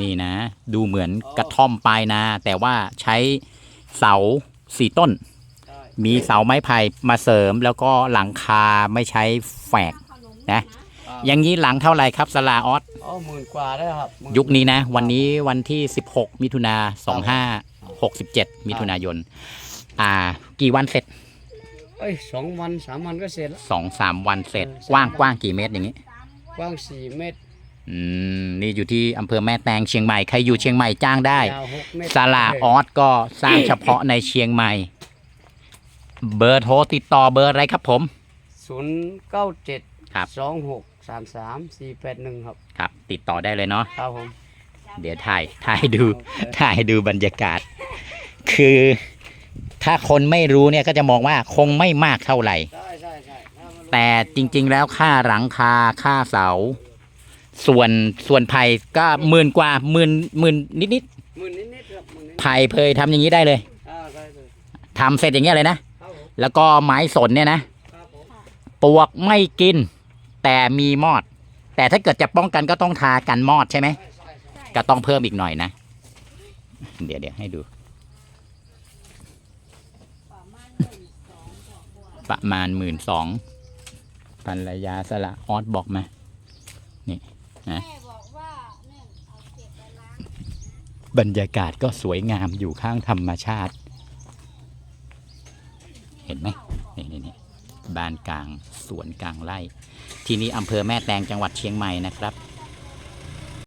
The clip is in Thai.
นี่นะ ดูเหมือนกระท่อมปลายนา แต่ว่าใช้เสาสี่ต้นใช่มีเสาไม้ไผ่มาเสริมแล้วก็หลังคาไม่ใช้แฝกนะ อย่างนี้หลังเท่าไหร่ครับสลาออสอ๋อหมื่นกว่าได้ครับหมื่ยุคนี้นะ วันนี้วันที่ 16 มิถุนา2567 มิถุนายน อ่า กี่วันเสร็จเอ้ยสองวันสามวันก็เสร็จแล้ว2 3วันเสร็จเออกว้างสามวันกว้างกี่เมตรอย่างนี้ กว้างสี่เมตร อืมนี่อยู่ที่อำเภอแม่แตงเชียงใหม่ ใครอยู่เชียงใหม่จ้างได้ ยาวหกเมตรสลาออสก็สร้างเฉพาะในเชียงใหม่ เบอร์โทรติดต่อเบอร์อะไรครับผม ศูนย์เก้าเจ็ดครับ สองหกสามสามสี่แปดหนึ่งครับ ครับ ติดต่อได้เลยเนาะ ครับผม เดี๋ยวถ่าย ถ่ายดู ถ่ายดูบรรยากาศ คือถ้าคนไม่รู้เนี่ยก็จะมองว่าคงไม่มากเท่าไหร่ ใช่ใช่ใช่ถ้ามันแต่จริง ๆ แล้วค่าหลังคา ค่าเสา ส่วนส่วนไผ่ก็หมื่นกว่าหมื่นหมื่นนิดหมื่นนิดๆครับหมื่นนิดๆไผ่เพยทำอย่างนี้ได้เลยอ่าได้เลยทำเสร็จอย่างเงี้ยเลยนะ ครับผมแล้วก็ไม้สนเนี่ยนะ ครับผมปลวกไม่กิน แต่มีมอด แต่ถ้าเกิดจะป้องกันก็ต้องทากันมอดใช่ไหม ก็ต้องเพิ่มอีกหน่อยนะ เดี๋ยวเดี๋ยวให้ดู ประมาณหมื่นสองภรรยาสละออสบอกมา นี่ บไปล้างบรรยากาศก็สวยงามอยู่ข้างธรรมชาติ เห็นไหมนี่นี่นี่บ้านกลางสวนกลางไร่ ที่นี่อำเภอแม่แตงจังหวัดเชียงใหม่นะครับ